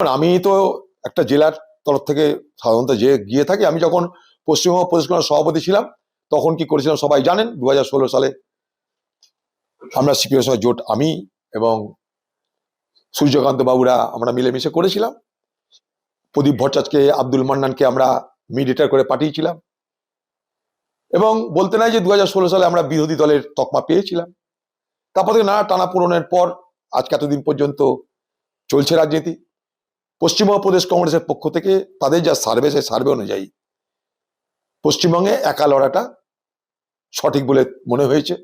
আমি তো একটা জেলার তরফ থেকে সাধারণত যে গিয়ে থাকি, আমি যখন পশ্চিমবঙ্গ প্রদেশ কংগ্রেসের সভাপতি ছিলাম, তখন কি করেছিলাম সবাই জানেন দু হাজার ষোলো সালে আমরা সিপিএম সঙ্গে জোট, আমি এবং সূর্যকান্ত বাবুরা আমরা মিলেমিশে করেছিলাম। প্রদীপ ভট্টাচকে আব্দুল মান্নানকে আমরা মিডিয়েটার করে পাঠিয়েছিলাম। এবং বলতে নাই যে দু হাজার ষোলো সালে আমরা বিরোধী দলের তকমা পেয়েছিলাম। তারপর থেকে নানা টানা পূরণের পর আজকে এতদিন পর্যন্ত চলছে রাজনীতি। পশ্চিমবঙ্গ প্রদেশ কংগ্রেসের পক্ষ থেকে তাদের যা সার্ভে, সেই সার্ভে অনুযায়ী পশ্চিমবঙ্গে একা লড়াটা সঠিক বলে মনে হয়েছে।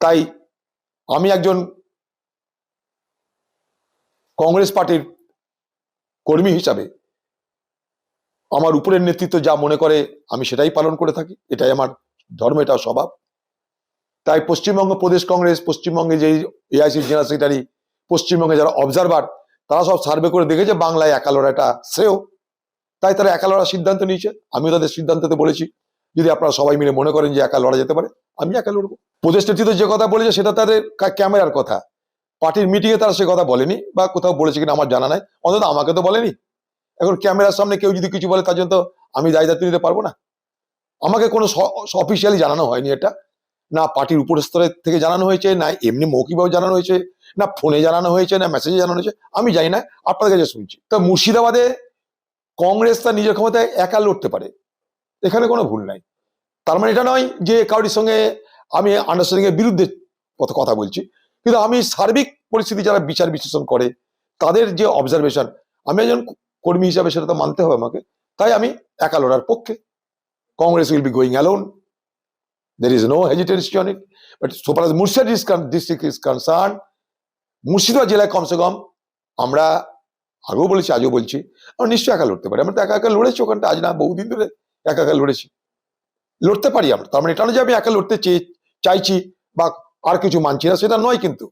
তাই আমি একজন কংগ্রেস পার্টির কর্মী হিসাবে আমার উপরের নেতৃত্ব যা মনে করে আমি সেটাই পালন করে থাকি, এটাই আমার ধর্ম এটা স্বভাব। তাই পশ্চিমবঙ্গ প্রদেশ কংগ্রেস, পশ্চিমবঙ্গে যে এআইসি জেনারেল সেক্রেটারি পশ্চিমবঙ্গে যারা অবজারভার তারা সব সার্ভে করে দেখেছে বাংলায় একা লড়াইটা শ্রেয়। তাই তারা একা লড়ার সিদ্ধান্ত নিয়েছে। আমিও তাদের সিদ্ধান্ততে বলেছি। যদি আপনারা সবাই মিলে মনে করেন যে একা লড়া যেতে পারে, আমি একা লড়বো প্রদেশ যে কথা বলেছে, সেটা তাদের ক্যামেরার কথা। পার্টির মিটিংয়ে তারা সে কথা বলেনি বা কোথাও বলেছে কিনা আমার জানা নাই। অন্তত আমাকে তো বলেনি। এখন ক্যামেরার সামনে কেউ যদি কিছু বলে, তার জন্য তো আমি দায় দায়িত্ব নিতে পারব না। আমাকে কোনো অফিসিয়ালি জানানো হয়নি এটা। না পার্টির উপর স্তরের থেকে জানানো হয়েছে, না এমনি মৌখিকভাবে জানানো হয়েছে। না ফোনে জানানো হয়েছে, না মেসেজে জানানো হয়েছে, আমি জানি না, আপনাদের কাছে শুনছি। তো মুর্শিদাবাদে কংগ্রেস তার নিজের ক্ষমতায় একা লড়তে পারে, এখানে কোনো ভুল নাই। তার মানে এটা নয় যে কারোর সঙ্গে আমি আন্ডারস্ট্যান্ডিং এর বিরুদ্ধে কথা বলছি, কিন্তু আমি সার্বিক পরিস্থিতি যারা বিচার বিশ্লেষণ করে, তাদের যে অবজারভেশন আমি একজন কর্মী হিসাবে সেটা তো মানতে হবে আমাকে, তাই আমি একা লড়ার পক্ষে। Congress will be going alone there is no hesitancy on it but so far Murshidabad district is concern Murshidabad জেলায় কমসে কম আমরা আগেও বলেছি আজও বলছি, আমরা নিশ্চয়ই একা লড়তে পারি। আমরা তো একা একা লড়েছি ওখানটা, আজ না বহুদিন ধরে একা একা লড়েছি। লড়তে পারি আমরা, তার মানে এটা যে আমি একা লড়তে চেয়ে, চাইছি বা আর কিছু মানছি না, সেটা নয় কিন্তু।